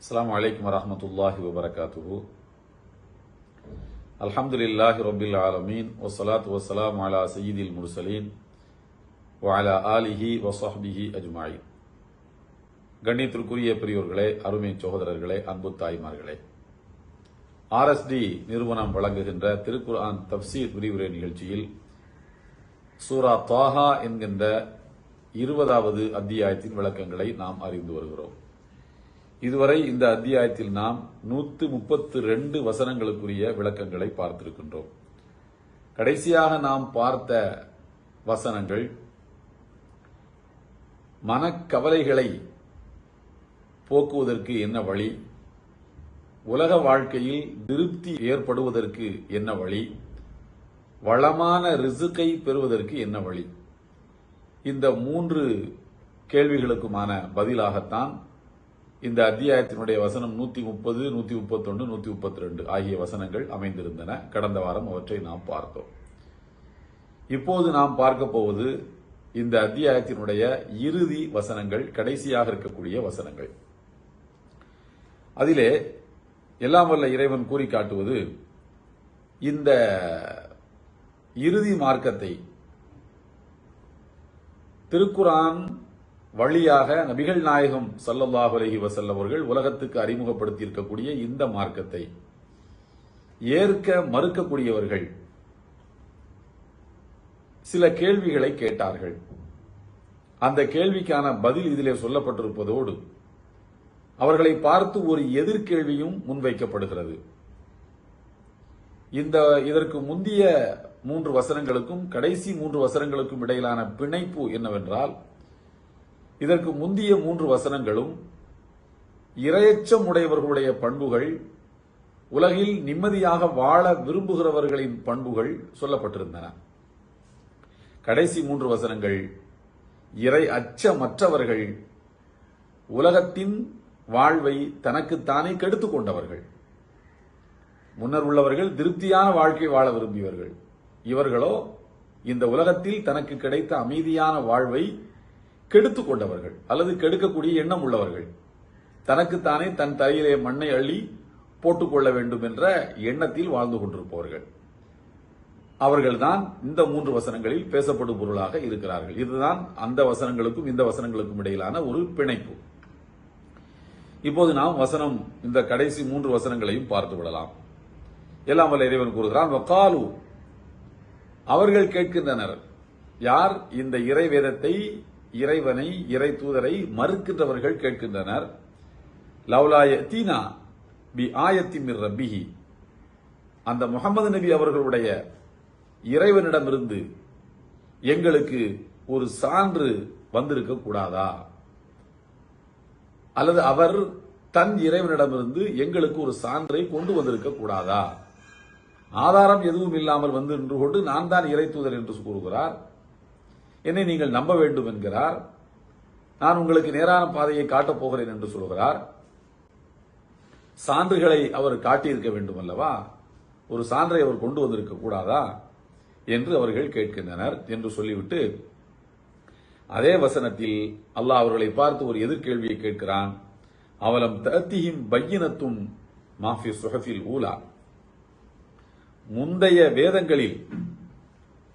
அஸ்லாம் வலைக்கம் வரமத்துல்லாஹி வபரகாத்துஹு அல்ஹம்துலில்லாஹி ரொபில் ஆலமீன் ஒசலாத் வசலாம் அலா சயீதில் முர்சலீன் வாலா ஆலிஹி வசாஹிஹி அஜ்மாயி கண்ணியத்திற்குரிய பெரியோர்களே அருமை சகோதரர்களே அன்பு தாய்மார்களே. ஆர்எஸ்டி நிறுவனம் வழங்குகின்ற திருக்குர்ஆன் தப்சீர் விரிவுரை நிகழ்ச்சியில் சூரா தாஹா என்கின்ற இருபதாவது அத்தியாயத்தின் விளக்கங்களை நாம் அறிந்து வருகிறோம். இதுவரை இந்த அத்தியாயத்தில் நாம் நூத்து முப்பத்து ரெண்டு வசனங்களுக்குரிய விளக்கங்களை பார்த்திருக்கின்றோம். கடைசியாக நாம் பார்த்த வசனங்கள் மனக்கவலைகளை போக்குவதற்கு என்ன வழி? உலக வாழ்க்கையில் திருப்தி ஏற்படுவதற்கு என்ன வழி? வளமான ரிசுக்கை பெறுவதற்கு என்ன வழி? இந்த மூன்று கேள்விகளுக்குமான பதிலாகத்தான் இந்த அத்தியாயத்தினுடைய வசனம் நூத்தி முப்பது நூத்தி முப்பத்தொன்னு நூத்தி முப்பத்தி ரெண்டு ஆகிய வசனங்கள் அமைந்திருந்தன. கடந்த வாரம் அவற்றை நாம் பார்த்தோம். இப்போது நாம் பார்க்க போவது இந்த அத்தியாயத்தினுடைய இறுதி வசனங்கள் கடைசியாக இருக்கக்கூடிய வசனங்கள். அதிலே எல்லாம் வல்ல இறைவன் கூறி காட்டுவது இந்த இறுதி மார்க்கத்தை திருக்குரான் வழியாக நபிகள் நாயகம் சல்லல்லாஹ் அலஹி வஸல்லம் அவர்கள் உலகத்துக்கு அறிமுகப்படுத்தி இருக்கக்கூடிய இந்த மார்க்கத்தை ஏற்க மறுக்கக்கூடியவர்கள் சில கேள்விகளை கேட்டார்கள். அந்த கேள்விக்கான பதில் இதிலே சொல்லப்பட்டிருப்பதோடு அவர்களை பார்த்து ஒரு எதிர்கேள்வியும் முன்வைக்கப்படுகிறது. இந்த இதற்கு முந்திய மூன்று வசனங்களுக்கும் கடைசி மூன்று வசனங்களுக்கும் இடையிலான பிணைப்பு என்னவென்றால் இதற்கு முந்திய மூன்று வசனங்களும் இரையச்சம் உடையவர்களுடைய பண்புகள் உலகில் நிம்மதியாக வாழ விரும்புகிறவர்களின் பண்புகள் சொல்லப்பட்டிருந்தன. கடைசி மூன்று வசனங்கள் இறை அச்சமற்றவர்கள் உலகத்தின் வாழ்வை தனக்குத்தானே கெடுத்துக் கொண்டவர்கள். முன்னர் உள்ளவர்கள் திருப்தியான வாழ்க்கை வாழ விரும்பியவர்கள். இவர்களோ இந்த உலகத்தில் தனக்கு கிடைத்த அமைதியான வாழ்வை கெடுத்து கொண்டவர்கள் அல்லது கெடுக்கக்கூடிய எண்ணம் உள்ளவர்கள். தனக்குத்தானே தன் தலையிலே மண்ணை அள்ளி போட்டுக்கொள்ள வேண்டும் என்ற எண்ணத்தில் வாழ்ந்து கொண்டிருப்பவர்கள். அவர்கள்தான் இந்த மூன்று வசனங்களில் பேசப்படும் பொருளாக இருக்கிறார்கள். இதுதான் அந்த வசனங்களுக்கும் இந்த வசனங்களுக்கும் இடையிலான ஒரு பிணைப்பு. இப்போது நாம் வசனம் இந்த கடைசி மூன்று வசனங்களையும் பார்த்து விடலாம். எல்லாம் வல்ல இறைவன் கூறுகிறான் வக்காலு. அவர்கள் கேட்கின்றனர் யார் இந்த இறை வேதத்தை இறைவனை இறை தூதரை மறுக்கின்றவர்கள் கேட்கின்றனர். லவ்லாய தீனா பி ஆயத்தி மிர் ரப்பிஹி. அந்த முகமது நபி அவர்களுடைய இறைவனிடமிருந்து எங்களுக்கு ஒரு சான்று வந்திருக்க கூடாதா? அல்லது அவர் தன் இறைவனிடமிருந்து எங்களுக்கு ஒரு சான்றை கொண்டு வந்திருக்க கூடாதா? ஆதாரம் எதுவும் இல்லாமல் வந்து நின்று கொண்டு நான் தான் இறை தூதர் என்று கூறுகிறார். என்னை நீங்கள் நம்ப வேண்டும் என்கிறார். நான் உங்களுக்கு நேரான பாதையை காட்டப் போகிறேன் என்று சொல்கிறார் சான்றுகளை அவர் காட்டியிருக்க வேண்டும் அல்லவா ஒரு சான்றை அவர் கொண்டு வந்திருக்க கூடாதா? என்று அவர்கள் கேட்கின்றனர் என்று சொல்லிவிட்டு அதே வசனத்தில் அல்லாஹ் அவர்களை பார்த்து ஒரு எதிர்கேள்வியை கேட்கிறான். அவலம் தத்தியும் பையினத்தும் மாஃபி சுஹஃபில் ஊலா. முந்தைய வேதங்களில்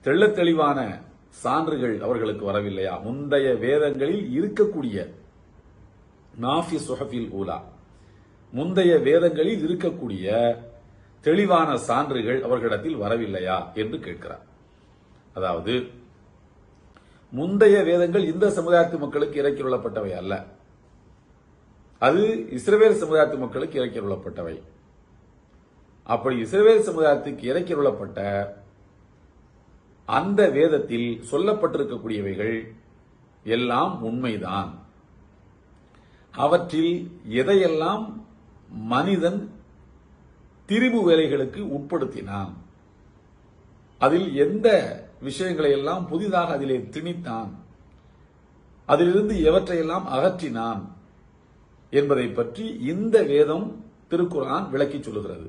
தெள்ளத் தெளிவான சான்றுகள் அவர்களுக்கு வரவில்லையா? முந்தைய வேதங்களில் இருக்கக்கூடிய நாஃபி சுஹஃபில் ஊலா. முந்தைய வேதங்களில் இருக்கக்கூடிய தெளிவான சான்றுகள் அவர்களிடத்தில் வரவில்லையா என்று கேட்கிறார். அதாவது முந்தைய வேதங்கள் இந்த சமுதாயத்து மக்களுக்கு இறக்கியுள்ளப்பட்டவை அல்ல. அது இஸ்ரேல் சமுதாயத்து மக்களுக்கு இறக்கியுள்ளப்பட்டவை அப்படி இஸ்ரேல் சமுதாயத்துக்கு இறக்கியுள்ளப்பட்ட அந்த வேதத்தில் சொல்லப்பட்டிருக்கக்கூடியவைகள் எல்லாம் உண்மைதான். அவற்றில் எதையெல்லாம் மனிதன் திரிபு வேலைகளுக்கு உட்படுத்தினான் அதில் எந்த விஷயங்களை எல்லாம் புதிதாக அதிலே திணித்தான் அதிலிருந்து எவற்றையெல்லாம் அகற்றினான் என்பதை பற்றி இந்த வேதம் திருக்குரான் விளக்கி சொல்லுகிறது.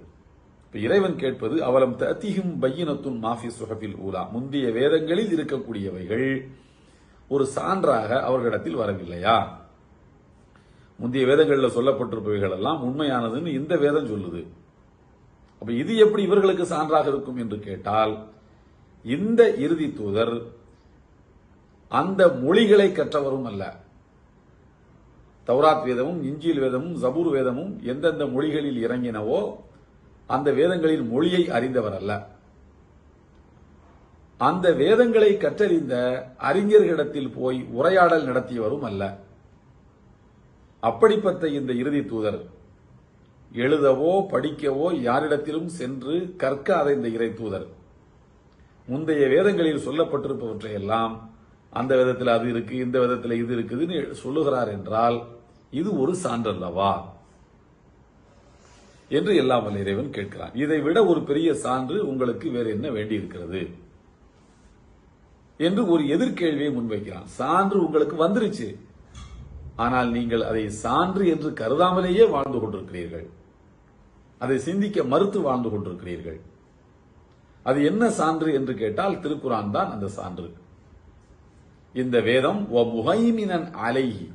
இறைவன் கேட்பது அவலம் தத்திகும் பையினத்துன் மாஃபி சுஹபில் ஊலா. முந்தைய வேதங்களில் இருக்கக்கூடியவைகள் ஒரு சான்றாக அவர்களிடத்தில் வரவில்லையா? முந்தைய வேதங்களில் சொல்லப்பட்டிருப்பவைகள் எல்லாம் உண்மையானதுன்னு இந்த வேதம் சொல்லுது. அப்ப இது எப்படி இவர்களுக்கு சான்றாக இருக்கும் என்று கேட்டால் இந்த இறுதி தூதர் அந்த மொழிகளை கற்றவரும் அல்ல. தௌராத் வேதமும் இஞ்சில் வேதமும் ஜபூர் வேதமும் எந்தெந்த மொழிகளில் இறங்கினவோ அந்த வேதங்களின் மொழியை அறிந்தவர் அல்ல. அந்த வேதங்களை கற்றறிந்த அறிஞர்களிடத்தில் போய் உரையாடல் நடத்தியவரும் அல்ல. அப்படிப்பட்ட இந்த இறுதி தூதர். எழுதவோ படிக்கவோ யாரிடத்திலும் சென்று கற்காத இந்த இறை தூதர். முந்தைய வேதங்களில் சொல்லப்பட்டிருப்பவற்றை எல்லாம் அந்த விதத்தில் அது இருக்கு இந்த விதத்தில் இது இருக்குதுன்னு சொல்லுகிறார் என்றால் இது ஒரு சான்றல்லவா? என்று எல்லாம் வல்ல இறைவன் கேட்கிறான். இதை விட ஒரு பெரிய சான்று உங்களுக்கு வேறு என்ன வேண்டியிருக்கிறது? என்று ஒரு எதிர்கேள்வியை முன்வைக்கிறான். சான்று உங்களுக்கு வந்துருச்சு. ஆனால் நீங்கள் அதை சான்று என்று கருதாமலேயே வாழ்ந்து கொண்டிருக்கிறீர்கள். அதை சிந்திக்க மறுத்து வாழ்ந்து கொண்டிருக்கிறீர்கள். அது என்ன சான்று என்று கேட்டால் திருக்குறான் தான் அந்த சான்று. இந்த வேதம் ஒ முகைமினன் அலைகி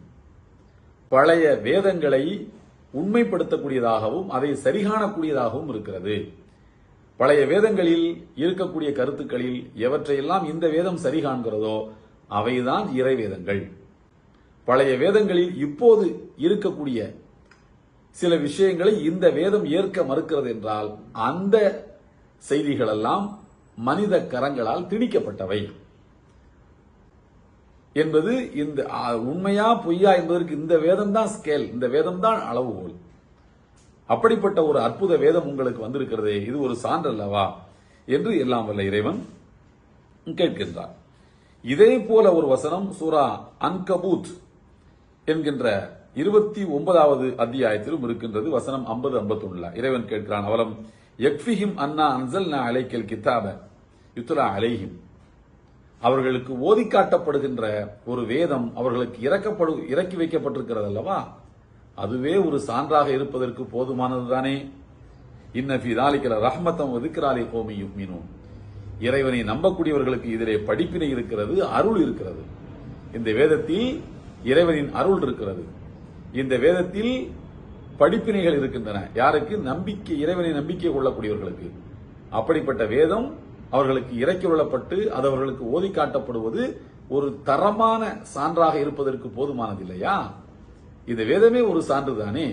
பழைய வேதங்களை உண்மைப்படுத்தக்கூடியதாகவும் அதை சரிகாணக்கூடியதாகவும் இருக்கிறது. பழைய வேதங்களில் இருக்கக்கூடிய கருத்துக்களில் எவற்றையெல்லாம் இந்த வேதம் சரி காண்கிறதோ அவைதான் இறை வேதங்கள் பழைய வேதங்களில் இப்போது இருக்கக்கூடிய சில விஷயங்களை இந்த வேதம் ஏற்க மறுக்கிறது என்றால் அந்த செய்திகளெல்லாம் மனித கரங்களால் திணிக்கப்பட்டவை. என்பது இந்த உண்மையா பொய்யா என்பதற்கு இந்த வேதம் தான் ஸ்கேல் இந்த வேதம் தான் அளவுகோல். அப்படிப்பட்ட ஒரு அற்புத வேதம் உங்களுக்கு வந்திருக்கிறதே இது ஒரு சான்றல்லவா என்று எல்லாம் வல்ல இறைவன் கேட்கின்றார் இதே போல ஒரு வசனம் சூரா அன்கபூத் என்கின்ற இருபத்தி ஒன்பதாவது அத்தியாயத்திலும் இருக்கின்றது. வசனம் ஐம்பது ஐம்பத்தொன்னுல இறைவன் கேட்கிறான் அவலம் அண்ணா அன்னா நான் அலைக்கல் கித்தாப யுத்துலா அலைஹிம். அவர்களுக்கு ஓதி காட்டப்படுகின்ற ஒரு வேதம் அவர்களுக்கு இறக்கப்படு இறக்கி வைக்கப்பட்டிருக்கிறது அல்லவா? அதுவே ஒரு சான்றாக இருப்பதற்கு போதுமானது தானே ஃபி தாலிக்கல ரஹ்மத்தம் ஒதுக்கிறாலே கோமி யுக்மினூன். இறைவனை நம்பக்கூடியவர்களுக்கு இதிலே படிப்பினை இருக்கிறது அருள் இருக்கிறது. இந்த வேதத்தில் இறைவனின் அருள் இருக்கிறது. இந்த வேதத்தில் படிப்பினைகள் இருக்கின்றன. யாருக்கு? நம்பிக்கை இறைவனை நம்பிக்கை கொள்ளக்கூடியவர்களுக்கு. அப்படிப்பட்ட வேதம் அவர்களுக்கு இறக்கி விழப்பட்டு அது அவர்களுக்கு ஓதி காட்டப்படுவது ஒரு தரமான சான்றாக இருப்பதற்கு போதுமானது இல்லையா? இந்த வேதமே ஒரு சான்று தானே?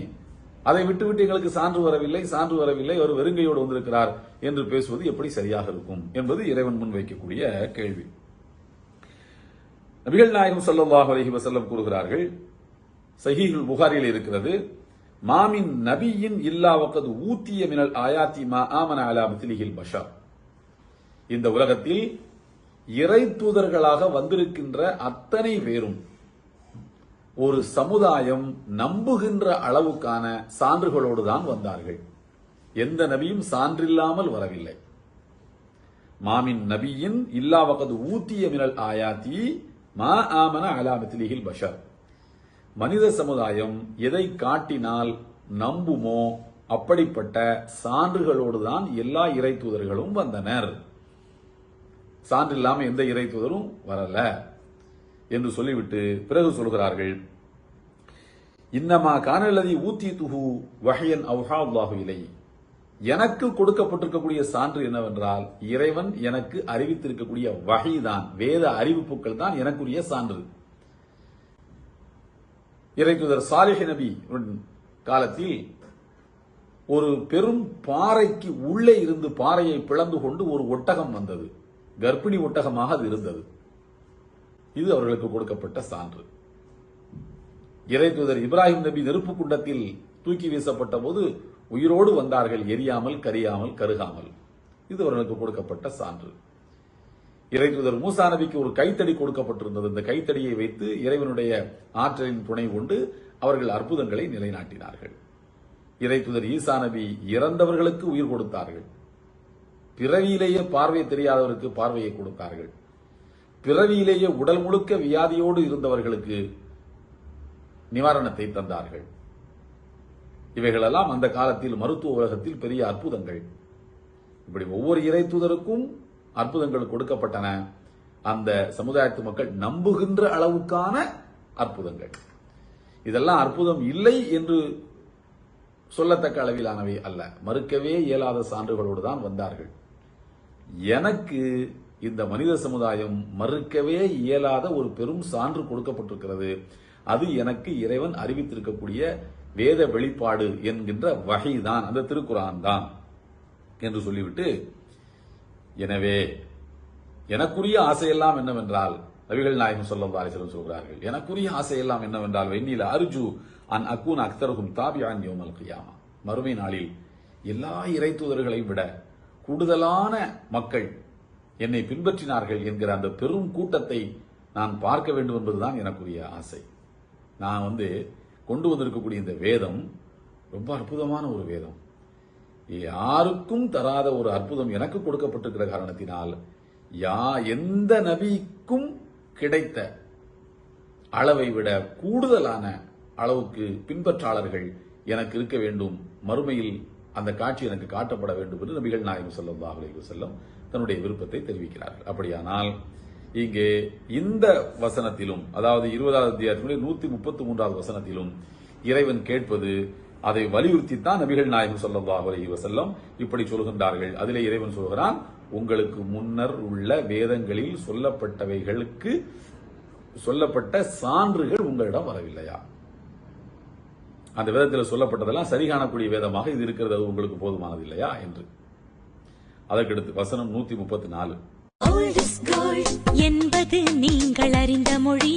அதை விட்டுவிட்டு எங்களுக்கு சான்று வரவில்லை சான்று வரவில்லை அவர் வெறுங்கையோடு வந்திருக்கிறார் என்று பேசுவது எப்படி சரியாக இருக்கும் என்பது இறைவன் முன் வைக்கக்கூடிய கேள்வி. நபிகள் நாயகம் சல்லாஹ் அலஹி வசல்லம் கூறுகிறார்கள் சஹீகள் புகாரில் இருக்கிறது மாமின் நபியின் இல்லா வக்கது ஊத்திய மினல் ஆயாத்தி மா ஆமன அலா மித்லிஹில் பஷர். இந்த உலகத்தில் இறை தூதர்களாக வந்திருக்கின்ற அத்தனை பேரும் ஒரு சமுதாயம் நம்புகின்ற அளவுக்கான சான்றுகளோடு தான் வந்தார்கள். எந்த நபியும் சான்றில்லாமல் வரவில்லை. மாமின் நபியின் இல்லாவகது ஊத்திய மினல் ஆயாத்தி மா ஆமன அலாமத்திலிகில் பஷர். மனித சமுதாயம் எதை காட்டினால் நம்புமோ அப்படிப்பட்ட சான்றுகளோடு தான் எல்லா இறை தூதர்களும் வந்தனர். சான்று இல்லாமல் எந்த இறை தூதரும் வரல என்று சொல்லிவிட்டு பிறகு சொல்கிறார்கள் இன்னமா காணலதி ஊத்தி துஹு வகையன் அவுஹா அல்லாஹு இலை. எனக்கு கொடுக்கப்பட்டிருக்கக்கூடிய சான்று என்னவென்றால் இறைவன் எனக்கு அறிவித்திருக்கக்கூடிய வகைதான் வேத அறிவிப்புகள் தான் எனக்குரிய சான்று. இறைத்துதர் சாலிஹ் நபி காலத்தில் ஒரு பெரும் பாறைக்கு உள்ளே இருந்து பாறையை பிளந்து கொண்டு ஒரு ஒட்டகம் வந்தது. கர்ப்பிணி ஒட்டகமாக அது இருந்தது. இது அவர்களுக்கு கொடுக்கப்பட்ட சான்று. இறை தூதர் இப்ராஹிம் நபி நெருப்பு குண்டத்தில் தூக்கி வீசப்பட்ட போது உயிரோடு வந்தார்கள் எரியாமல் கரியாமல் கருகாமல். இது அவர்களுக்கு கொடுக்கப்பட்ட சான்று. இறை தூதர் மூசா நபிக்கு ஒரு கைத்தடி கொடுக்கப்பட்டிருந்தது. இந்த கைத்தடியை வைத்து இறைவனுடைய ஆற்றலின் துணை கொண்டு அவர்கள் அற்புதங்களை நிலைநாட்டினார்கள். இறை தூதர் ஈசா நபி இறந்தவர்களுக்கு உயிர் கொடுத்தார்கள். பிறவியிலேயே பார்வை தெரியாதவருக்கு பார்வையை கொடுத்தார்கள் பிறவியிலேயே உடல் முழுக்க வியாதியோடு இருந்தவர்களுக்கு நிவாரணத்தை தந்தார்கள். இவைகளெல்லாம் அந்த காலத்தில் மருத்துவ உலகத்தில் பெரிய அற்புதங்கள். இப்படி ஒவ்வொரு இறை தூதருக்கும் அற்புதங்கள் கொடுக்கப்பட்டன. அந்த சமுதாயத்து மக்கள் நம்புகின்ற அளவுக்கான அற்புதங்கள். இதெல்லாம் அற்புதம் இல்லை என்று சொல்லத்தக்க அளவிலானவை அல்ல. மறுக்கவே இயலாத சான்றுகளோடு தான் வந்தார்கள். எனக்கு இந்த மனித சமுதாயம் மறுக்கவே இயலாத ஒரு பெரும் சான்று கொடுக்கப்பட்டிருக்கிறது. அது எனக்கு இறைவன் அறிவித்திருக்கக்கூடிய வேத வெளிப்பாடு என்கின்ற வகைதான். அந்த திருக்குறான் தான் என்று சொல்லிவிட்டு எனவே எனக்குரிய ஆசையெல்லாம் என்னவென்றால் நபிகள் நாயகம் சொல்லம் வாரிசலம் சொல்கிறார்கள் எனக்குரிய ஆசையெல்லாம் என்னவென்றால் வெண்ணில அர்ஜு அன் அக்கூன் அக்தருகும் தாபியான் யோமல் கியாமா. மறுமை நாளில் எல்லா இறை தூதர்களையும் விட கூடுதலான மக்கள் என்னை பின்பற்றினார்கள் என்கிற அந்த பெரும் கூட்டத்தை நான் பார்க்க வேண்டும் என்பதுதான் எனக்குரிய ஆசை. நான் வந்து கொண்டு வந்திருக்கக்கூடிய இந்த வேதம் ரொம்ப அற்புதமான ஒரு வேதம். யாருக்கும் தராத ஒரு அற்புதம் எனக்கு கொடுக்கப்பட்டிருக்கிற காரணத்தினால் யா எந்த நபிக்கும் கிடைத்த அளவை விட கூடுதலான அளவுக்கு பின்பற்றாளர்கள் எனக்கு இருக்க வேண்டும். மறுமையில் அந்த காட்சி எனக்கு காட்டப்பட வேண்டும் என்று நபிகள் நாயகம் ஸல்லல்லாஹு அலைஹி செல்லம் தன்னுடைய விருப்பத்தை தெரிவிக்கிறார்கள். அப்படியானால் இங்கே இந்த வசனத்திலும் அதாவது இருபதாவது அத்தியாயத்தினுடைய நூத்தி முப்பத்தி மூன்றாவது வசனத்திலும் இறைவன் கேட்பது அதை வலியுறுத்தித்தான் நபிகள் நாயகம் ஸல்லல்லாஹு அலைஹி செல்லம் இப்படி சொல்கின்றார்கள். அதிலே இறைவன் சொல்கிறான் உங்களுக்கு முன்னர் உள்ள வேதங்களில் சொல்லப்பட்டவைகளுக்கு சொல்லப்பட்ட சான்றுகள் உங்களிடம் வரவில்லையா? அந்த வேதத்தில் சொல்லப்பட்டதெல்லாம் சரி காணக்கூடிய வேதமாக இது இருக்கிறது அது உங்களுக்கு போதுமானது இல்லையா என்று. அதற்கடுத்து வசனம் நூத்தி முப்பத்தி நாலு Old is gold என்பது நீங்கள் அறிந்த மொழி.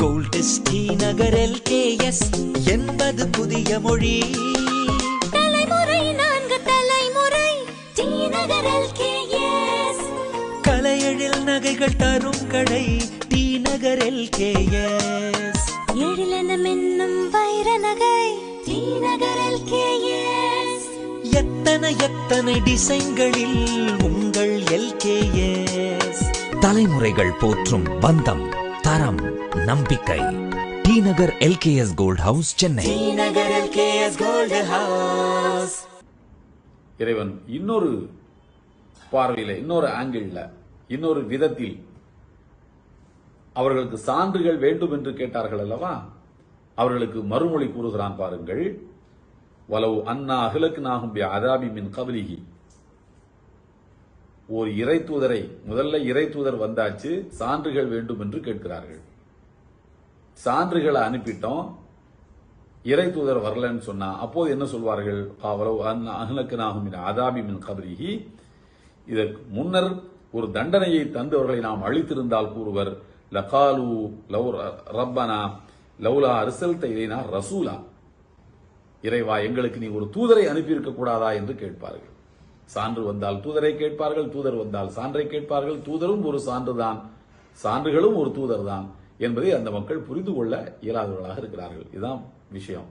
கோல்டஸ் டி நகர் எல்கேஎஸ் என்பது புதிய மொழி. தலைமுறை நான்கு தலைமுறை டி நகர் LKS. கலையெழில் நகைகள் தரும் கடை டி நகர் எல்கேஎஸ் எழிலென மின்னும் வைர நகை டி நகர் LKS. எத்தனை எத்தனை டிசைன்களில் உங்கள் எல்கேஎஸ் தலைமுறைகள் போற்றும் பந்தம் தரம் நம்பிக்கை. T Nagar LKS gold house Chennai. T Nagar LKS gold house. இறைவன் இன்னொரு பார்வையில இன்னொரு ஆங்கிள் இன்னொரு விதத்தில் அவர்களுக்கு சான்றுகள் வேண்டும் என்று கேட்டார்கள் அல்லவா? அவர்களுக்கு மறுமொழி கூறுகிறான் பாருங்கள். வலவு அண்ணா அகிலக்கு நாகும் அதாபி மின் கபலிகி ஒரு இறை தூதரை முதல்ல இறை தூதர் வந்தாச்சு சான்றுகள் வேண்டும் என்று கேட்கிறார்கள். சான்றுகளை அனுப்பிட்டோம் இறை தூதர் வரலன்னு சொன்னா அப்போது என்ன சொல்வார்கள்? அவ்வளவு அகிலக்கு நாகும் அதாபி மின் கபரிஹி இதற்கு முன்னர் ஒரு தண்டனையை தந்தவர்களை நாம் அழித்திருந்தால் கூறுவர். லகாலு லவ் ரப்பனா லவ்லா அரிசல் இலைனா ரசூலா இறைவா எங்களுக்கு நீ ஒரு தூதரை அனுப்பியிருக்க கூடாதா என்று கேட்பார்கள். சான்று வந்தால் தூதரை கேட்பார்கள் தூதர் வந்தால் சான்றை கேட்பார்கள். தூதரும் ஒரு சான்றுதான் சான்றுகளும் ஒரு தூதர் தான் என்பதை அந்த மக்கள் புரிந்து கொள்ள இயலாதவர்களாக இருக்கிறார்கள். இதுதான் விஷயம்.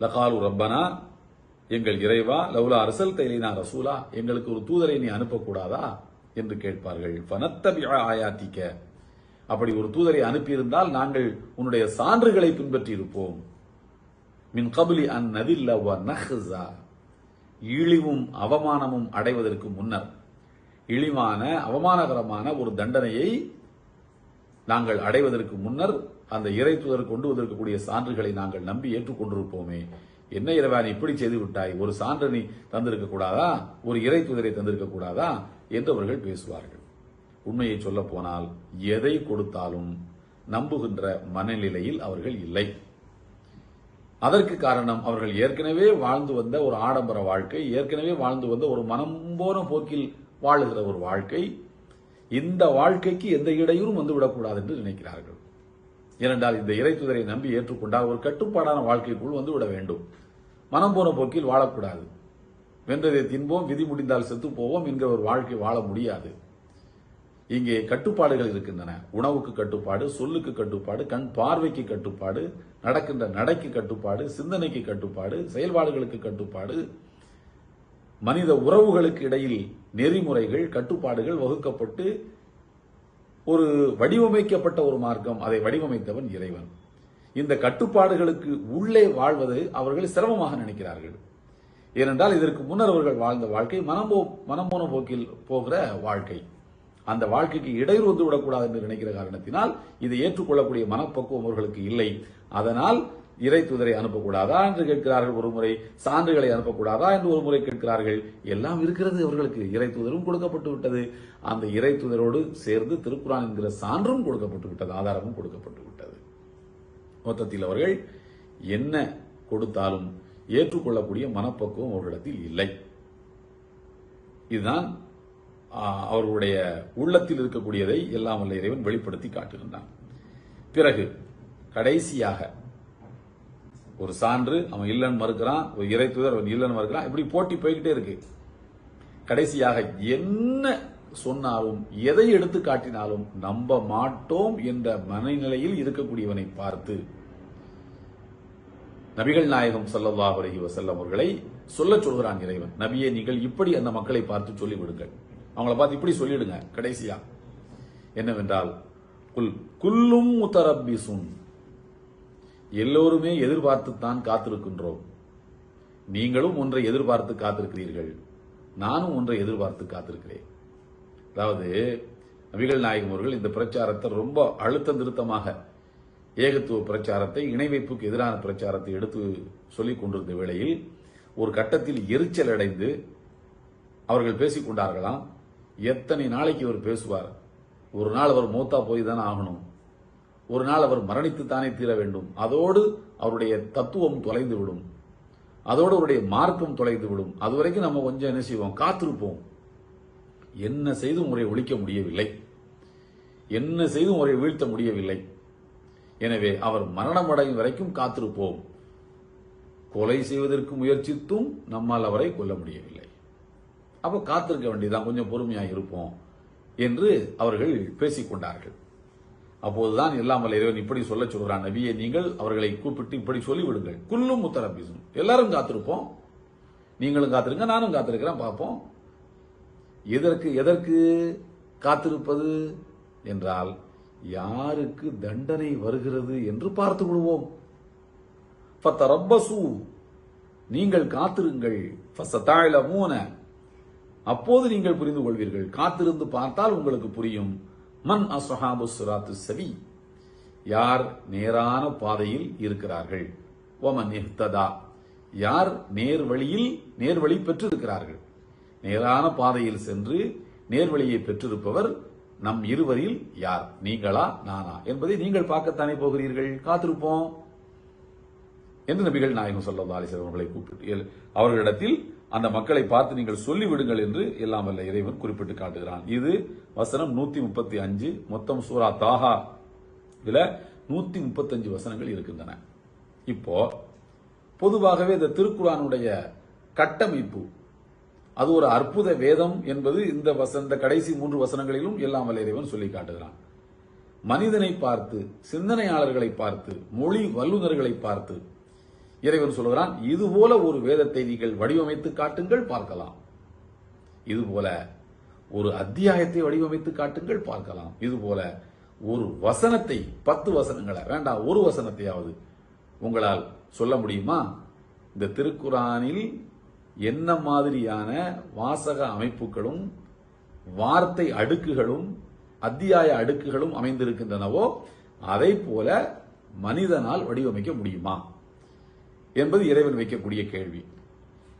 லகாலு ரப்பனா எங்கள் இறைவா லவ்லா அரசல் தைலினா ரசூலா எங்களுக்கு ஒரு தூதரை நீ அனுப்பக்கூடாதா? என்று கேட்பார்கள். ஃபனத்தபி ஆயாத்திக்க அப்படி ஒரு தூதரை அனுப்பியிருந்தால் நாங்கள் உன்னுடைய சான்றுகளை பின்பற்றி இருப்போம் மின் கபுலி அன் நதில்ல நஹ்ஸா. இழிவும் அவமானமும் அடைவதற்கு முன்னர் இழிவான அவமானகரமான ஒரு தண்டனையை நாங்கள் அடைவதற்கு முன்னர் அந்த இறை தூதர் கொண்டு வந்திருக்கக்கூடிய சான்றுகளை நாங்கள் நம்பி ஏற்றுக்கொண்டிருப்போமே. என்ன இறைவா நீ இப்படி செய்து விட்டாய் ஒரு சான்று நீ தந்திருக்க கூடாதா ஒரு இறை தூதரை தந்திருக்க கூடாதா என்று அவர்கள் பேசுவார்கள். உண்மையை சொல்ல போனால் எதை கொடுத்தாலும் நம்புகின்ற மனநிலையில் அவர்கள் இல்லை. அதற்கு காரணம் அவர்கள் ஏற்கனவே வாழ்ந்து வந்த ஒரு ஆடம்பர வாழ்க்கை ஏற்கனவே வாழ்ந்து வந்த ஒரு மனம் போன போக்கில் வாழுகிற ஒரு வாழ்க்கை இந்த வாழ்க்கைக்கு எந்த இடையூறும் வந்துவிடக்கூடாது என்று நினைக்கிறார்கள். ஏனென்றால் இந்த இறைத்துதரை நம்பி ஏற்றுக்கொண்டால் ஒரு கட்டுப்பாடான வாழ்க்கைக்குள் வந்து விட வேண்டும். மனம் போன போக்கில் வாழக்கூடாது. வென்றதை தின்போம் விதி முடிந்தால் செத்து போவோம் என்கிற ஒரு வாழ்க்கை வாழ முடியாது. இங்கே கட்டுப்பாடுகள் இருக்கின்றன. உணவுக்கு கட்டுப்பாடு சொல்லுக்கு கட்டுப்பாடு கண் பார்வைக்கு கட்டுப்பாடு நடக்கின்ற நடைக்கு கட்டுப்பாடு சிந்தனைக்கு கட்டுப்பாடு செயல்பாடுகளுக்கு கட்டுப்பாடு மனித உறவுகளுக்கு இடையில் நெறிமுறைகள் கட்டுப்பாடுகள் வகுக்கப்பட்டு ஒரு வடிவமைக்கப்பட்ட ஒரு மார்க்கம் அதை வடிவமைத்தவன் இறைவன். இந்த கட்டுப்பாடுகளுக்கு உள்ளே வாழ்வது அவர்கள் சிரமமாக நினைக்கிறார்கள். ஏனென்றால் இதற்கு முன்னர் அவர்கள் வாழ்ந்த வாழ்க்கை மனமோ மனமோன போக்கில் போகிற வாழ்க்கை. அந்த வாழ்க்கைக்கு இடையூறு வந்து விடக்கூடாது என்று நினைக்கிற காரணத்தினால் இதை ஏற்றுக்கொள்ளக்கூடிய மனப்பக்குவம் அவர்களுக்கு இல்லை. அதனால் இறை தூதரை அனுப்பக்கூடாதா என்று கேட்கிறார்கள் ஒரு முறை சான்றுகளை அனுப்பக்கூடாதா என்று ஒரு முறை கேட்கிறார்கள். எல்லாம் இருக்கிறது அவர்களுக்கு. இறை தூதரும் கொடுக்கப்பட்டு விட்டது. அந்த இறை தூதரோடு சேர்ந்து திருக்குறான் என்கிற சான்றும் கொடுக்கப்பட்டு விட்டது ஆதாரமும் கொடுக்கப்பட்டு விட்டது. மொத்தத்தில் அவர்கள் என்ன கொடுத்தாலும் ஏற்றுக்கொள்ளக்கூடிய மனப்பக்குவம் அவர்களிடத்தில் இல்லை. இதுதான் அவர்களுடைய உள்ளத்தில் இருக்கக்கூடியதை எல்லாம் வல்ல இறைவன் வெளிப்படுத்தி காட்டுகின்றான். பிறகு கடைசியாக ஒரு சான்று அவன் இல்லைன்னு மறுக்கிறான் ஒரு இறை தூதர் அவன் இல்லைன்னு மறுக்கிறான் இப்படி போட்டி போய்கிட்டே இருக்கு. கடைசியாக என்ன சொன்னாலும் எதை எடுத்து காட்டினாலும் நம்ப மாட்டோம் என்ற மனநிலையில் இருக்கக்கூடியவனை பார்த்து நபிகள் நாயகம் ஸல்லல்லாஹு அலஹி வசல்லம் அவர்களை சொல்ல சொல்கிறான் இறைவன். நபியே நீங்கள் இப்படி அந்த மக்களை பார்த்து சொல்லிவிடுங்கள் அவங்கள பார்த்து இப்படி சொல்லிடுங்க கடைசியா. என்னவென்றால் குல் குல்லும் முத்தரப்பிசுன் எல்லோருமே எதிர்பார்த்துத்தான் காத்திருக்கின்றோம். நீங்களும் ஒன்றை எதிர்பார்த்து காத்திருக்கிறீர்கள். நானும் ஒன்றை எதிர்பார்த்து காத்திருக்கிறேன். அதாவது நபிகள் நாயகம் அவர்கள் இந்த பிரச்சாரத்தை ரொம்ப அழுத்தம் திருத்தமாக ஏகத்துவ பிரச்சாரத்தை இணை வைப்புக்கு எதிரான பிரச்சாரத்தை எடுத்து சொல்லிக் கொண்டிருந்த வேளையில் ஒரு கட்டத்தில் எரிச்சல் அடைந்து அவர்கள் பேசிக் கொண்டார்களாம். எத்தனை நாளைக்கு இவர் பேசுவார்? ஒரு நாள் அவர் மூத்தா போய் தானே ஆகணும். ஒரு நாள் அவர் மரணித்து தானே தீர வேண்டும். அதோடு அவருடைய தத்துவம் தொலைந்து விடும் அதோடு அவருடைய மார்க்கம் தொலைந்து விடும் அது வரைக்கும் நம்ம கொஞ்சம் என்ன செய்வோம்? காத்திருப்போம். என்ன செய்தும் முறை ஒழிக்க முடியவில்லை. என்ன செய்தும் முறை வீழ்த்த முடியவில்லை. எனவே அவர் மரணமடையும் வரைக்கும் காத்திருப்போம். கொலை செய்வதற்கு முயற்சித்தும் நம்மால் அவரை கொல்ல முடியவில்லை. அப்போ காத்திருக்க வேண்டியதான் கொஞ்சம் பொறுமையாக இருப்போம் என்று அவர்கள் பேசிக்கொண்டார்கள் அப்போதுதான் இல்லாமல் இறைவன் இப்படி சொல்ல சொல்கிறான் நபியை நீங்கள் அவர்களை கூப்பிட்டு இப்படி சொல்லிவிடுங்கள். குல்லும் முத்தரப்பிசும் எல்லாரும் காத்திருப்போம். நீங்களும் காத்திருங்க நானும் காத்திருக்கிறேன் பார்ப்போம். எதற்கு எதற்கு காத்திருப்பது? என்றால் யாருக்கு தண்டனை வருகிறது என்று பார்த்து விடுவோம் ஃபத்தரப்பசு நீங்கள் காத்திருங்கள். ஃபசதாயிலமூன அப்போது நீங்கள் புரிந்து கொள்வீர்கள். காத்திருந்து பார்த்தால் உங்களுக்கு புரியும். மன் அஸ்ஹாபு சுராத்து சவி யார் நேரான பாதையில் இருக்கிறார்கள். ஒமன் இஹ்ததா யார் நேர்வழியில் நேர்வழி பெற்றிருக்கிறார்கள். நேரான பாதையில் சென்று நேர்வழியை பெற்றிருப்பவர் நம் இருவரில் யார்? நீங்களா நானா? என்பதை நீங்கள் பார்க்கத்தானே போகிறீர்கள். காத்திருப்போம். என்று நபிகள் நாயகம் ஸல்லல்லாஹு அலைஹி அவர்களை கூப்பிட்டு எல்- அவர்களிடத்தில் அந்த மக்களை பார்த்து நீங்கள் சொல்லிவிடுங்கள் என்று எல்லாம் வல்ல இறைவன் குறிப்பிட்டு காட்டுகிறான். இது வசனம் நூத்தி முப்பத்தி அஞ்சு மொத்தம் சூரா தாஹா. இதுல நூத்தி முப்பத்தஞ்சு வசனங்கள் இருக்கின்றன. இப்போ பொதுவாகவே இந்த திருக்குறானுடைய கட்டமைப்பு அது ஒரு அற்புத வேதம் என்பது இந்த வச இந்த கடைசி மூன்று வசனங்களிலும் எல்லாம் வல்ல இறைவன் சொல்லி காட்டுகிறான். மனிதனை பார்த்து சிந்தனையாளர்களை பார்த்து மொழி வல்லுநர்களை பார்த்து இறைவன் சொல்கிறான் இதுபோல ஒரு வேதத்தை நீங்கள் வடிவமைத்து காட்டுங்கள் பார்க்கலாம். இதுபோல ஒரு அத்தியாயத்தை வடிவமைத்து காட்டுங்கள் பார்க்கலாம். இதுபோல ஒரு வசனத்தை பத்து வசனங்களை வேண்டாம் ஒரு வசனத்தையாவது உங்களால் சொல்ல முடியுமா? இந்த திருக்குறானில் என்ன மாதிரியான வாசக அமைப்புகளும் வார்த்தை அடுக்குகளும் அத்தியாய அடுக்குகளும் அமைந்திருக்கின்றனவோ அதை போல மனிதனால் வடிவமைக்க முடியுமா? என்பது இறைவன் வைக்கக்கூடிய கேள்வி.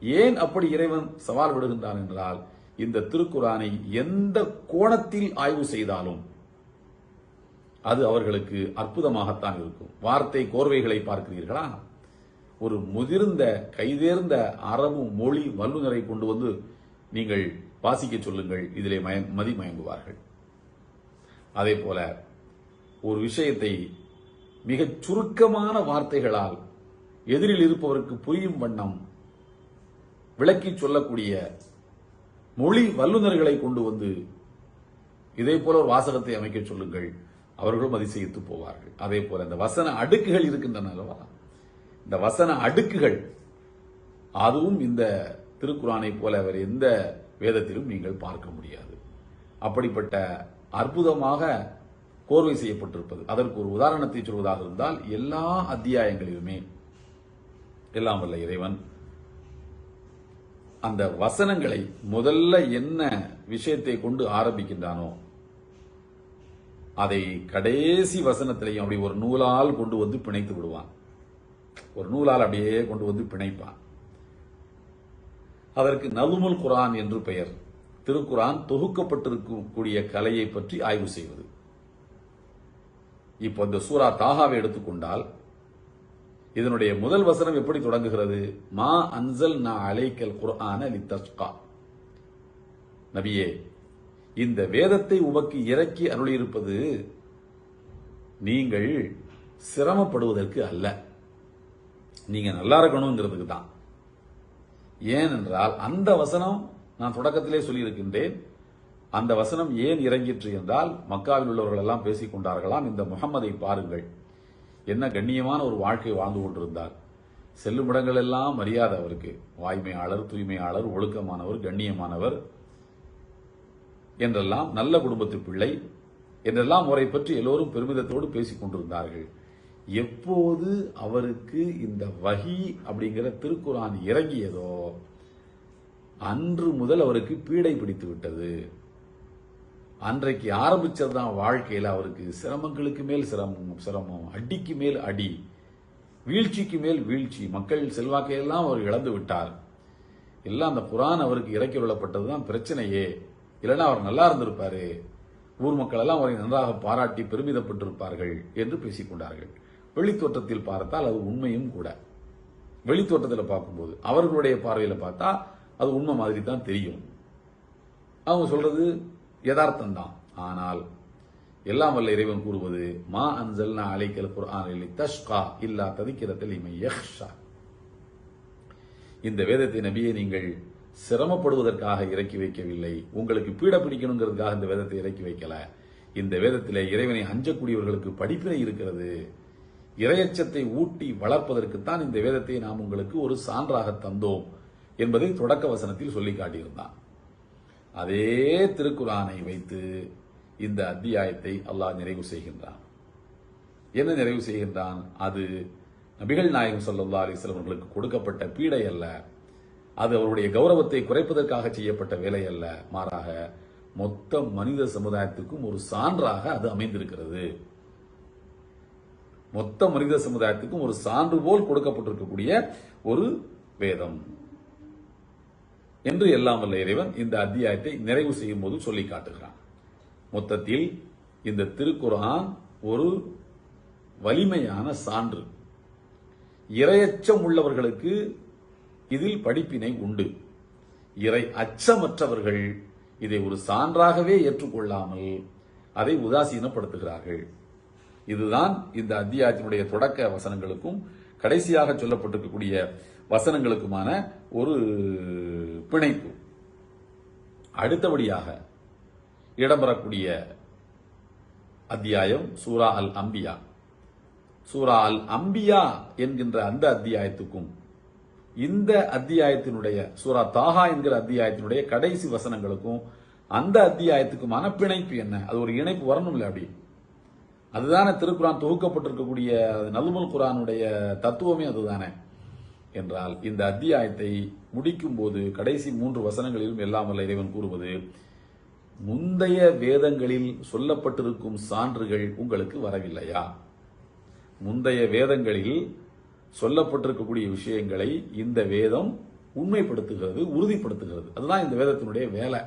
ஏன் அப்படி இறைவன் சவால் விடுகின்றான் என்றால் இந்த திருக்குறானை எந்த கோணத்தில் ஆய்வு செய்தாலும் அது அவர்களுக்கு அற்புதமாகத்தான் இருக்கும். வார்த்தை கோர்வைகளை பார்க்கிறீர்களா? ஒரு முதிர்ந்த கைதேர்ந்த அரபு மொழி வல்லுநரை கொண்டு வந்து நீங்கள் வாசிக்க சொல்லுங்கள். இதிலே மய- மதிமயங்குவார்கள் அதே போல ஒரு விஷயத்தை மிகச் சுருக்கமான வார்த்தைகளால் எதிரில் இருப்பவருக்கு புரியும் வண்ணம் விளக்கி சொல்லக்கூடிய மொழி வல்லுநர்களை கொண்டு வந்து இதே போல ஒரு வாசகத்தை அமைக்க சொல்லுங்கள். அவர்களும் அதிசயித்து போவார்கள். அதே போல இந்த வசன அடுக்குகள் இருக்கின்றன அல்லவா? இந்த வசன அடுக்குகள் அதுவும் இந்த திருக்குறானை போல வேறு எந்த வேதத்திலும் நீங்கள் பார்க்க முடியாது. அப்படிப்பட்ட அற்புதமாக கோர்வை செய்யப்பட்டிருப்பது. அதற்கு ஒரு உதாரணத்தை சொல்வதாக இருந்தால் எல்லா அத்தியாயங்களிலுமே எல்லாம் வல்ல இறைவன் அந்த வசனங்களை முதல்ல என்ன விஷயத்தை கொண்டு ஆரம்பிக்கின்றானோ அதை கடைசி வசனத்திலையும் அப்படி ஒரு நூலால் கொண்டு வந்து பிணைத்து விடுவான். ஒரு நூலால் அப்படியே கொண்டு வந்து பிணைப்பான். அதற்கு நலுமுல் குரான் என்று பெயர். திருக்குரான் தொகுக்கப்பட்டிருக்கக்கூடிய கலையை பற்றி ஆய்வு செய்வது. இப்போ இந்த சூரா தாகாவை எடுத்துக்கொண்டால் இதனுடைய முதல் வசனம் எப்படி தொடங்குகிறது? மா அன்சல் நா அலைக்கல் குர்ஆன லித்தஸ்கா. நபியே இந்த வேதத்தை உமக்கு இறக்கி அருளியிருப்பது நீங்கள் சிரமப்படுவதற்கு அல்ல. நீங்கள் நல்லா இருக்கணுங்கிறதுக்கு தான். ஏனென்றால் அந்த வசனம் நான் தொடக்கத்திலே சொல்லியிருக்கின்றேன். அந்த வசனம் ஏன் இறங்கிற்று என்றால் மக்காவில் உள்ளவர்கள் எல்லாம் பேசிக் கொண்டார்களாம். இந்த முகம்மதை பாருங்கள். என்ன கண்ணியமான ஒரு வாழ்க்கை வாழ்ந்து கொண்டிருந்தார். செல்லும் இடங்கள் எல்லாம் மரியாதை அவருக்கு. வாய்மையாளர் தூய்மையாளர் ஒழுக்கமானவர் கண்ணியமானவர் என்றெல்லாம் நல்ல குடும்பத்து பிள்ளை என்றெல்லாம் அவரை பற்றி எல்லோரும் பெருமிதத்தோடு பேசிக் கொண்டிருந்தார்கள். எப்போது அவருக்கு இந்த வகி அப்படிங்கிற திருக்குரான் இறங்கியதோ அன்று முதல் அவருக்கு பீடை பிடித்து விட்டது. அன்றைக்கு ஆரம்பிச்சது தான் வாழ்க்கையில் அவருக்கு சிரமங்களுக்கு மேல் சிரமம் சிரமம் அடிக்கு மேல் அடி வீழ்ச்சிக்கு மேல் வீழ்ச்சி மக்கள் செல்வாக்கையெல்லாம் அவர் இழந்து விட்டார். எல்லாம் அந்த குரான் அவருக்கு இறக்கி விடப்பட்டதுதான் பிரச்சனையே. இல்லைன்னா அவர் நல்லா இருந்திருப்பாரு. ஊர் மக்கள் எல்லாம் அவரை நன்றாக பாராட்டி பெருமிதப்பட்டிருப்பார்கள் என்று பேசிக்கொண்டார்கள். வெளித்தோற்றத்தில் பார்த்தால் அது உண்மையும் கூட. வெளித்தோற்றத்தில் பார்க்கும்போது அவர்களுடைய பார்வையில் பார்த்தா அது உண்மை மாதிரி தான் தெரியும். அவங்க சொல்றது யதார்த்தம் தான் ஆனால் எல்லாம் வல்ல இறைவன் கூறுவது மா அன்சல்னா அலைக்கல் குர்ஆனில் தஷ்கா இல்லா ததிக்கிறதில் இமை யஹ்ஷா. இந்த வேதத்தை நபியை நீங்கள் சிரமப்படுவதற்காக இறக்கி வைக்கவில்லை. உங்களுக்கு பீட பிடிக்கணுங்கிறதுக்காக இந்த வேதத்தை இறக்கி வைக்கல. இந்த வேதத்திலே இறைவனை அஞ்சக்கூடியவர்களுக்கு படிப்பினை இருக்கிறது. இரையச்சத்தை ஊட்டி வளர்ப்பதற்குத்தான் இந்த வேதத்தை நாம் உங்களுக்கு ஒரு சான்றாக தந்தோம் என்பதை தொடக்க வசனத்தில் சொல்லி காட்டியிருந்தான். அதே திருக்குறானை வைத்து இந்த அத்தியாயத்தை அல்லாஹ் நிறைவு செய்கின்றான். என்ன நிறைவு செய்கின்றான்? அது நபிகள் நாயகம் சொல்லல்லா அலைஹி அவர்களுக்கு கொடுக்கப்பட்ட பீடை அல்ல. அது அவருடைய கௌரவத்தை குறைப்பதற்காக செய்யப்பட்ட வேலை அல்ல. மாறாக மொத்த மனித சமுதாயத்துக்கும் ஒரு சான்றாக அது அமைந்திருக்கிறது. மொத்த மனித சமுதாயத்துக்கும் ஒரு சான்று போல் கொடுக்கப்பட்டிருக்கக்கூடிய ஒரு வேதம். என்று எல்லாம் வல்ல இறைவன் இந்த அத்தியாயத்தை நிறைவு செய்யும் போது சொல்லி காட்டுகிறான். மொத்தத்தில் இந்த திருக்குரான் ஒரு வலிமையான சான்று. இரையச்சம் உள்ளவர்களுக்கு இதில் படிப்பினை உண்டு. இறை அச்சமற்றவர்கள் இதை ஒரு சான்றாகவே ஏற்றுக்கொள்ளாமல் அதை உதாசீனப்படுத்துகிறார்கள். இதுதான் இந்த அத்தியாயத்தினுடைய தொடக்க வசனங்களுக்கும் கடைசியாக சொல்லப்பட்டிருக்கக்கூடிய வசனங்களுக்குமான ஒரு பிணைப்பு. அடுத்தபடியாக இடம்பெறக்கூடிய அத்தியாயம் சூரா அல் அம்பியா. சூரா அல் அம்பியா என்கின்ற அந்த அத்தியாயத்துக்கும் இந்த அத்தியாயத்தினுடைய சூரா தாஹா என்கிற அத்தியாயத்தினுடைய கடைசி வசனங்களுக்கும் அந்த அத்தியாயத்துக்குமான பிணைப்பு என்ன? அது ஒரு இணைப்பு வரணும்ல அப்படி. அதுதானே திருக்குரான் தொகுக்கப்பட்டிருக்கக்கூடிய நல்முல் குரானுடைய தத்துவமே அதுதானே? என்றால் இந்த அத்தியாயத்தை முடிக்கும் போது கடைசி மூன்று வசனங்களிலும் எல்லாம் வல்ல இறைவன் கூறுவது முந்தைய வேதங்களில் சொல்லப்பட்டிருக்கும் சான்றுகள் உங்களுக்கு வரவில்லையா? முந்தைய வேதங்களில் சொல்லப்பட்டிருக்கக்கூடிய விஷயங்களை இந்த வேதம் உண்மைப்படுத்துகிறது உறுதிப்படுத்துகிறது. அதுதான் இந்த வேதத்தினுடைய வேலை.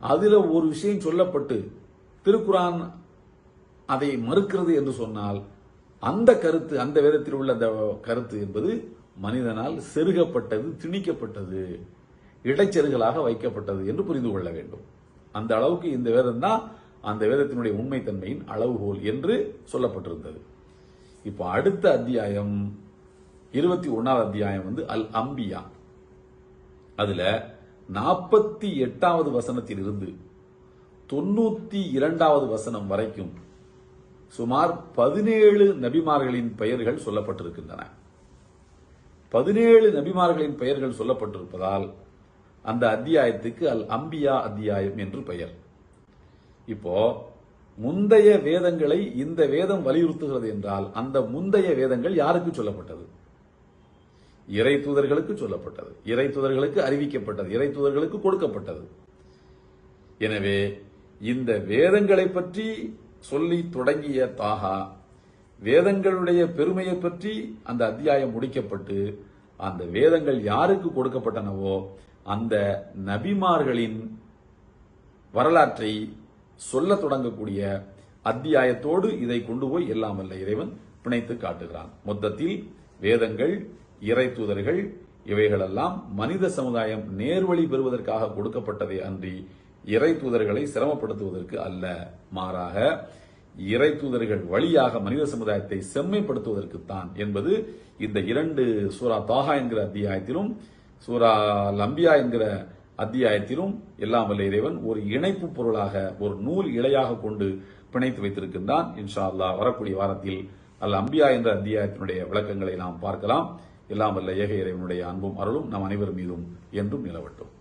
அதுல ஒரு விஷயம் சொல்லப்பட்டு திருக்குரான் அதை மறுக்கிறது என்று சொன்னால் அந்த கருத்து அந்த வேதத்தில் உள்ள அந்த கருத்து என்பது மனிதனால் செருகப்பட்டது திணிக்கப்பட்டது இடைச்செருகலாக வைக்கப்பட்டது என்று புரிந்து கொள்ள வேண்டும். அந்த அளவுக்கு இந்த வேதம் தான் அந்த வேதத்தினுடைய உண்மைத்தன்மையின் அளவுகோல் என்று சொல்லப்பட்டிருந்தது. இப்போ அடுத்த அத்தியாயம் இருபத்தி ஒன்னாவது அத்தியாயம் வந்து அல் அம்பியா. அதுல நாற்பத்தி எட்டாவது வசனத்தில் இருந்து தொண்ணூத்தி இரண்டாவது வசனம் வரைக்கும் சுமார் பதினேழு நபிமார்களின் பெயர்கள் சொல்லப்பட்டிருக்கின்றன. பதினேழு நபிமார்களின் பெயர்கள் சொல்லப்பட்டிருப்பதால் அந்த அத்தியாயத்துக்கு அல் அம்பியா அத்தியாயம் என்று பெயர். இப்போ முந்தைய வேதங்களை இந்த வேதம் வலியுறுத்துகிறது என்றால் அந்த முந்தைய வேதங்கள் யாருக்கு சொல்லப்பட்டது? இறை தூதர்களுக்கு சொல்லப்பட்டது. இறை தூதர்களுக்கு அறிவிக்கப்பட்டது. இறை தூதர்களுக்கு கொடுக்கப்பட்டது. எனவே இந்த வேதங்களை பற்றி சொல்லி தொடங்கிய தாகா வேதங்களுடைய பெருமையை பற்றி அந்த அத்தியாயம் முடிக்கப்பட்டு அந்த வேதங்கள் யாருக்கு கொடுக்கப்பட்டனவோ அந்த நபிமார்களின் வரலாற்றை சொல்ல தொடங்கக்கூடிய அத்தியாயத்தோடு இதை கொண்டு போய் எல்லாம் இறைவன் பிணைத்து காட்டுகிறான். மொத்தத்தில் வேதங்கள் இறை தூதர்கள் இவைகளெல்லாம் மனித சமுதாயம் நேர்வழி பெறுவதற்காக கொடுக்கப்பட்டதே அன்றி இறை தூதர்களை சிரமப்படுத்துவதற்கு அல்ல. மாறாக இறை தூதர்கள் வழியாக மனித சமுதாயத்தை செம்மைப்படுத்துவதற்குத்தான் என்பது இந்த இரண்டு சூரா தாகா என்கிற அத்தியாயத்திலும் சூரா லம்பியா என்கிற அத்தியாயத்திலும் எல்லாம் வல்ல இறைவன் ஒரு இணைப்பு பொருளாக ஒரு நூல் இழையாக கொண்டு பிணைத்து வைத்திருக்கின்றான். இன்ஷா அல்லாஹ் வரக்கூடிய வாரத்தில் அல் அம்பியா என்ற அத்தியாயத்தினுடைய விளக்கங்களை நாம் பார்க்கலாம். எல்லாம் வல்ல ஏக இறைவனுடைய அன்பும் அருளும் நம் அனைவர் மீதும் என்றும் நிலவட்டும்.